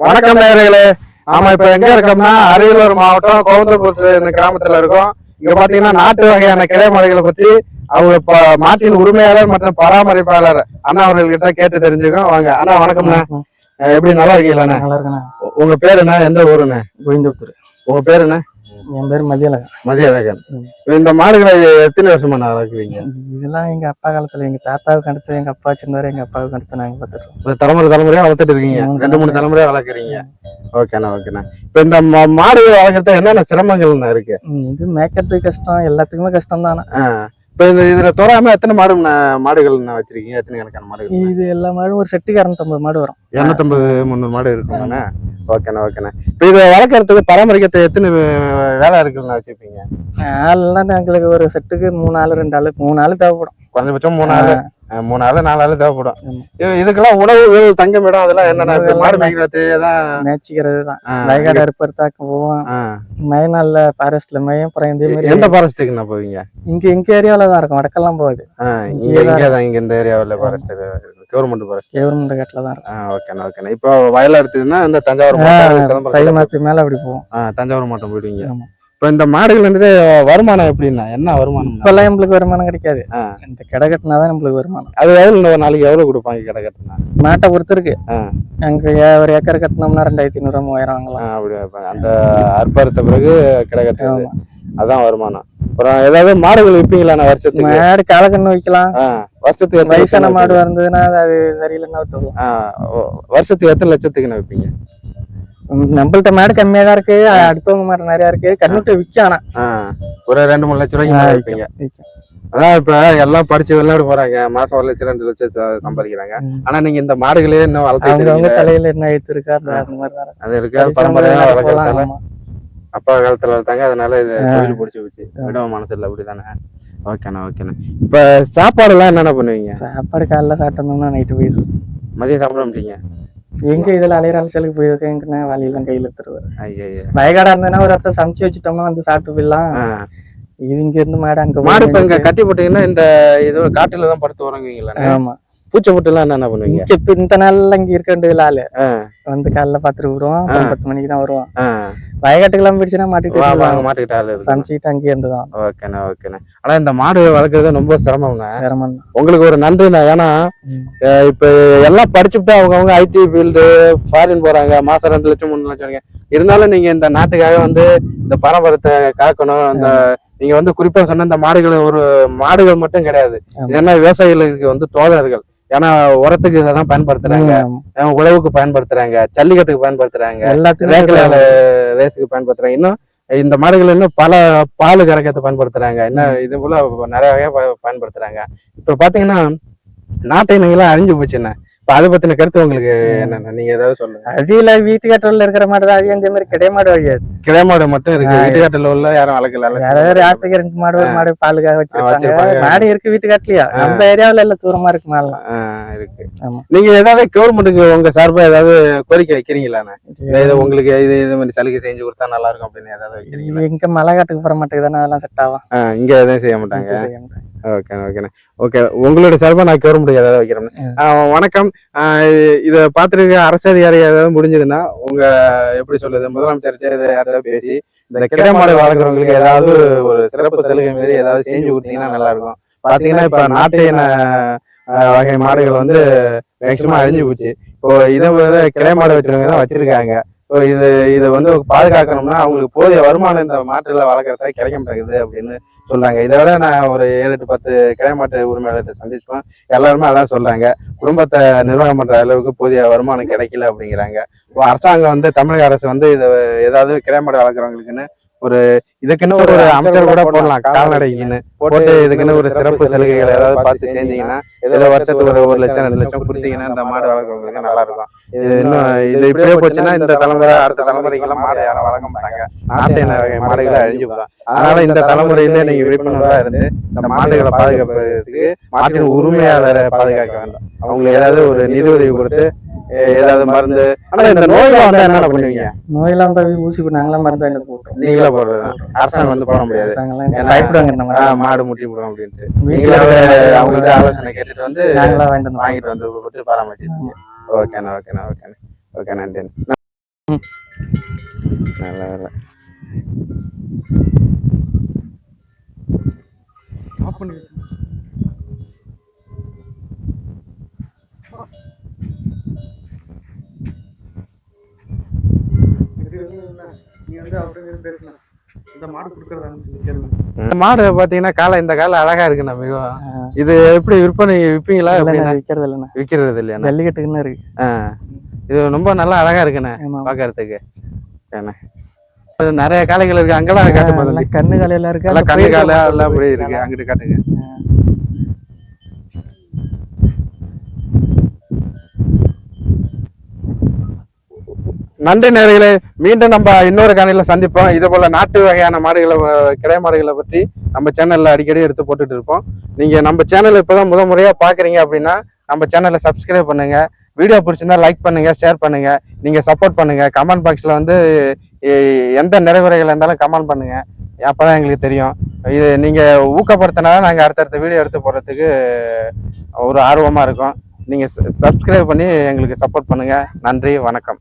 வணக்கம் நேயர்களே. ஆமா இப்ப எங்க இருக்கோம்னா அரியலூர் மாவட்டம் கோவந்தபுரத்து கிராமத்துல இருக்கோம். இங்க பாத்தீங்கன்னா நாட்டு வகையான கிளை மலைகளை பத்தி அவங்க மாட்டின் உரிமையாளர் மற்றும் பராமரிப்பாளர் அண்ணா அவர்கள்கிட்ட கேட்டு தெரிஞ்சுக்கோம். வாங்க அண்ணா வணக்கம்ண்ணா. எப்படி நல்லா உ- உங்க பேரு என்ன? எந்த ஊருண்ணே? கோவிந்தபுத்தூர் உங்க பேரு என்ன? என் பேர் மதியழகன். மதியழகன். இந்த மாடுகளை எத்தனை வருஷமா வளர்க்குறீங்க? இதெல்லாம் எங்க அப்பா காலத்துல எங்க தாத்தாவுக்கு அடுத்து எங்க அப்பா சின்னவரை எங்க அப்பாவுக்கு அடுத்து நாங்க பார்த்துருக்கோம் தலைமுறை தலைமுறையா வளர்த்துட்டு இருக்கீங்க. ரெண்டு மூணு தலைமுறையா வளர்க்குறீங்க. ஓகேண்ணா ஓகேண்ணா. இப்ப இந்த மாடுகள் வளர்க்கறது என்னென்ன சிரமங்கள்ண்ணா இருக்கு? இது மேய்க்கிறதுக்கு கஷ்டம் எல்லாத்துக்குமே கஷ்டம் தானே இப்ப இந்த இதுல தோறாம எத்தனை மாடு மாடுகள் வச்சிருக்கீங்க? எத்தனை கணக்கான மாடுகள்? இது எல்லா மாடும் ஒரு செட்டுக்கு இரநூத்தம்பது மாடு வரும். இருநூத்தம்பது முந்நூறு மாடு இருக்குமாண்ணா ஓகேண்ணா ஓகேண்ணா இப்ப இதை வளர்க்கறதுக்கு பராமரிக்கிறது எத்தனை வேலை இருக்குன்னு வச்சிருப்பீங்க? ஆள்லாம் எங்களுக்கு ஒரு செட்டுக்கு மூணு ஆள் ரெண்டு ஆள் மூணு ஆள் தேவைப்படும். குறைஞ்சபட்சம் மூணு ஆள். மூணு ஆள் நாலு ஆள் தேவைப்படும். இதுக்கெல்லாம் உணவுகள் தங்கமிடம் அதெல்லாம் என்னென்ன உணவு மாடு மேய்க்கிறது தான் மேய்ச்சிக்கிறது தான். ஆஹ் வயக்காடு அறுப்பறுத்தாக்க போவோம். மயநாள்ல ஃபாரஸ்ட்ல மேயும் அப்புறம் இதே மாதிரி எந்த ஃபாரஸ்ட்டுக்குண்ணா போவீங்க? இங்க எங்க ஏரியாவில தான் இருக்கும். வடக்கெல்லாம் போகுது. இங்க இங்கே தான் இங்க இந்த ஏரியாவில் ஃபாரஸ்ட் கவர்மெண்ட் ஃபாரஸ்ட் கவர்மெண்ட் கட்டில தான் இருக்கும். ஓகேண்ணா ஓகேண்ணா இப்போ வயல் எடுத்ததுன்னா இந்த தஞ்சாவூர் மாவட்டம், தை மாசத்துக்கு மேல அப்படி போவோம். தஞ்சாவூர் மாவட்டம் போயிடுவீங்க. இப்போ இந்த மாடுகள் வந்து வருமானம் எப்படின்னா என்ன வருமானம்? இப்பெல்லாம் நம்மளுக்கு வருமானம் கிடைக்காது. இந்த கடை கட்டினாதான் நம்மளுக்கு வருமானம். அது எவ்வளோ நாளைக்கு எவ்வளோ கொடுப்பாங்க கடை கட்டினா? மாட்டை பொறுத்து இருக்கு. அங்க ஒரு ஏக்கர் கட்டினோம்னா ரெண்டாயிரத்தி ஐநூறு மூவாயிரம் வாங்கலாம். அப்படி அந்த அறுப்பறுத்த பிறகு கடை கட்டுறது. அதான் வருமானம். அப்புறம் ஏதாவது மாடுகள் விற்பீங்களாண்ணா வருஷத்துக்கு? மாடு காலக்கண்ணு வைக்கலாம். வருஷத்துக்கு வயசான மாடு இருந்ததுன்னா அது சரியில்லைன்னா வருஷத்துக்கு எத்தனை லட்சத்துக்குண்ணா விற்பீங்க உம் நம்மள்ட்ட மாடு கம்மியா தான் இருக்கு அடுத்தவங்க மாடு நிறைய இருக்கு. கண்ணுட்டு விற்கும் ஆனா. ஒரு ரெண்டு மூணு லட்ச ரூபாய்க்கு மேல விற்பீங்க. அதான் இப்ப எல்லாம் படிச்சு வெளிநாடு போறாங்க. மாசம் ஒரு லட்சம் ரெண்டு லட்சம் சம்பாதிக்கிறாங்க. ஆனா நீங்க இந்த மாடுகளே இன்னும் இருக்கீங்க. தலையில என்ன இருக்கு. அது இருக்கு? பரம்பரையா வளர்க்கறதால. அப்பா காலத்துல வளர்த்தாங்க. அதனால இது. கோயில் பிடிச்சி வச்சு ஆ. விட மனசு இல்லை. அப்படிதானே? ஓகேண்ணா ஓகேண்ணா. இப்ப சாப்பாடு எல்லாம் என்னென்ன பண்ணுவீங்க? சாப்பாடு காலைல சாப்பிட்டோம்னா நைட்டு போயிடுது. மதியம் சாப்பிட மாட்டீங்க? எங்க இதுல அலையிற அலைச்சலுக்கு போயிருக்கு எங்க வழியெல்லாம் கையில எடுத்துருவாரு? வயக்காடா இருந்ததுன்னா ஒரு இடத்த சமைச்சு வச்சுட்டோம்னா வந்து சாப்பிட்டு போயிடலாம். இது இங்க இருந்து மாடு அங்க மாடு போய் இப்ப இங்க கட்டி போட்டீங்கன்னா இந்த இது காட்டுல தான் படுத்து உறங்குவீங்களா ஆமா. பூச்சை போட்டு எல்லாம் என்னென்ன பண்ணுவீங்க இப்ப இந்த நாள்ல இங்க இருக்க ஆளு. வந்து காலைல பாத்துட்டு விடுவோம். பத்து மணிக்கு தான் வருவோம். வயக்காட்டுக்கெல்லாம் வாங்க போயிடுவாங்க. மாட்டுக்கிட்ட ஆள் சமைச்சுக்கிட்டு அங்கேயே இருந்துதான் ஓகேண்ணா ஓகேண்ணா ஆனா இந்த மாடு வளர்க்குறது ரொம்ப சிரமம்ண்ணா சிரமம். உங்களுக்கு ஒரு நன்றிண்ணா ஏன்னா இப்ப எல்லாம் படிச்சுட்டு அவங்கவுங்க ஐடி ஃபீல்டு ஃபாரின் போறாங்க மாசம் ரெண்டு லட்சம் மூணு லட்சம். இருந்தாலும் நீங்க இந்த நாட்டுக்காக வந்து இந்த பரம்பரத்தை காக்கணும் இந்த நீங்க வந்து குறிப்பா சொன்ன இந்த மாடுகள் ஒரு மாடுகள் மட்டும் கிடையாது. ஏன்னா விவசாயிகளுக்கு வந்து தோழர்கள் ஏன்னா உரத்துக்கு இதை தான் பயன்படுத்துறாங்க உழவுக்கு பயன்படுத்துறாங்க. ஜல்லிக்கட்டுக்கு பயன்படுத்துறாங்க. எல்லாத்துக்கும் ரேஸுக்கு பயன்படுத்துறாங்க. இன்னும் இந்த மாடுகள் இன்னும் பல பால் கறக்கத்தை பயன்படுத்துறாங்க. இன்னும் இது போல நிறைய வகையா பயன்படுத்துறாங்க. இப்ப பாத்தீங்கன்னா நாட்டை இனங்கள்லாம் அழிஞ்சு இப்ப அதை பத்தின கருத்து உங்களுக்கு என்னென்ன? நீங்க ஏதாவது சொல்லுங்க. அடியில வீட்டுக்காட்டில் இருக்கிற மாடு தான் அழியும் இந்த மாதிரி கிடை மாடு அழியாது. கிளை மாடு மட்டும் இருக்கு. வீட்டுக்காட்டுல உள்ள யாரும் வளர்க்கல. யாராவது ஆசைக்கு ரெண்டு மாடு ஒரு மாடு பாலுக்காக வச்சிருப்பாங்க. மாடு இருக்கு வீட்டுக்காட்டுலயா? நம்ம ஏரியாவுல எல்லாம் தூரமா இருக்கு மாடலாம். இருக்கு. நீங்க ஏதாவது கவர்மெண்ட்டுக்கு உங்க சார்பா ஏதாவது கோரிக்கை வைக்கிறீங்களாண்ணே? இது உங்களுக்கு இது இது மாதிரி சலுகை செஞ்சு கொடுத்தா நல்லா இருக்கும் அப்படின்னு ஏதாவது எங்க மலை காட்டுக்கு போற மாட்டுக்கு தானே அதெல்லாம் செட் ஆகும். இங்க எதுவும் செய்ய மாட்டாங்க? ஓகே ஓகேண்ணே ஓகே உங்களோட சார்பா நான் கவர்மெண்ட் ஏதாவது வைக்கிறேன். வணக்கம். இதை பார்த்துருக்க அரசு அதிகாரி ஏதாவது முடிஞ்சதுன்னா உங்க எப்படி சொல்லுது முதலமைச்சர் யாராவது பேசி இந்த கிடை மாடு வளர்க்குறவங்களுக்கு ஏதாவது ஒரு சிறப்பு சலுகை மாரி ஏதாவது செஞ்சு கொடுத்தீங்கன்னா நல்லா இருக்கும் பாத்தீங்கன்னா இப்ப நாட்டு வகை மாடுகள் வந்து மேக்சிமம் அழிஞ்சு போச்சு. இப்போ இதை விட கிளை மாடு தான் வச்சிருக்காங்க. இப்போ இது இதை வந்து பாதுகாக்கணும்னா அவங்களுக்கு போதிய வருமானம் இந்த மாட்டுல வளர்க்குறதா கிடைக்க மாட்டேங்குது அப்படின்னு சொல்றாங்க இதை விட நான் ஒரு ஏழு எட்டு பத்து கிடைமாட்டு உரிமையாளர்கிட்ட சந்திச்சோம். எல்லாருமே அதான் சொல்றாங்க குடும்பத்தை நிர்வாகம் பண்ற அளவுக்கு போதிய வருமானம் கிடைக்கல அப்படிங்கிறாங்க. இப்போ அரசாங்கம் வந்து தமிழக அரசு வந்து இதை ஏதாவது கிடைமாடு வளர்க்குறவங்களுக்குன்னு ஒரு இதுக்குன்னு ஒரு அமைச்சர் கூட போடலாம் கால்நடைக்குன்னு போட்டு இதுக்குன்னு ஒரு சிறப்பு சலுகைகள் ஏதாவது பார்த்து செஞ்சீங்கன்னா ஏதோ வருஷத்துக்கு ஒரு ஒரு லட்சம் ரெண்டு லட்சம் கொடுத்தீங்கன்னா இந்த மாடு வளர்க்குறவங்களுக்கு நல்லா இருக்கும். இது இன்னும் இது இப்படியே போச்சுன்னா இந்த தலைமுறை அடுத்த தலைமுறைக்கெல்லாம் மாடு யாரும் வளர்க்க மாட்டாங்க. நாட்டு வகை மாடுகளை அழிஞ்சு போகும் அதனால இந்த தலைமுறையில நீங்க விழிப்புணர்வா இருந்து இந்த மாடுகளை பாதுகாப்பதற்கு மாட்டின் உரிமையாளரை பாதுகாக்க வேண்டும். அவங்களுக்கு ஏதாவது ஒரு நிதி உதவி கொடுத்து ஏதாவது மருந்து. ஆனா இந்த நோய்கள் வந்தா என்னென்ன பண்ணுவீங்க? நோயெல்லாம் வந்தா ஊசி போட்டு நாங்களாம் மருந்து வாங்கிட்டு போட்டோம்? நீங்களே போடுறது? அரசாங்கம் வந்து போட முடியாது. பயப்படுவாங்க இந்த ஆ, மாதிரி மாடு முட்டி விடும் அப்படின்ட்டு. வீட்டுல நீங்களே அவங்கள்ட்ட ஆலோசனை கேட்டுட்டு வந்து நாங்களா வாங்கிட்டு வந்து வாங்கிட்டு வந்து போட்டு பராமரிச்சிருக்கீங்க. ஓகேண்ணா ஓகேண்ணா ஓகேண்ணா. ஓகே நன்றி. நல்ல வேலை இந்த மாடு பாத்தீங்கன்னா காலை இந்த காலை அழகா இருக்குண்ணா மிகவும். இது எப்படி விற்பனை விற்பீங்களா விற்கிறது இல்லைண்ணா. விக்கிறது இல்லையாண்ணா ஜல்லிக்கட்டுக்குன்னு இருக்கு. இது ரொம்ப நல்லா அழகா இருக்குண்ணே பாக்குறதுக்கு. நிறைய காளைகள் இருக்கு அங்கெல்லாம் காட்டு எல்லாம் கண்ணு காலையில இருக்கு. எல்லாம் அது கண்ணு கால அப்படி இருக்கு அங்கிட்டு காட்டுங்க. நன்றி நேர்களே மீண்டும் நம்ம இன்னொரு கணையில சந்திப்போம். இதே போல நாட்டு வகையான மாடுகளை கிடை மாடுகளை பத்தி நம்ம சேனல்ல அடிக்கடி எடுத்து போட்டுட்டு இருப்போம். நீங்க நம்ம சேனல் இப்பதான் முத முறையா பாக்குறீங்க அப்படின்னா நம்ம சேனலை சப்ஸ்கிரைப் பண்ணுங்க. வீடியோ பிடிச்சிருந்தா லைக் பண்ணுங்க ஷேர் பண்ணுங்க. நீங்க சப்போர்ட் பண்ணுங்க. கமெண்ட் பாக்ஸ்ல வந்து எந்த நிறைகுறைகள் இருந்தாலும் கமெண்ட் பண்ணுங்க. அப்பதான் எங்களுக்கு தெரியும். இது நீங்க ஊக்கப்படுத்தினா நாங்க அடுத்தடுத்த வீடியோ எடுத்து போடுறதுக்கு ஒரு ஆர்வமா இருக்கும். நீங்க சப்ஸ்கிரைப் பண்ணி எங்களுக்கு சப்போர்ட் பண்ணுங்க. நன்றி வணக்கம்.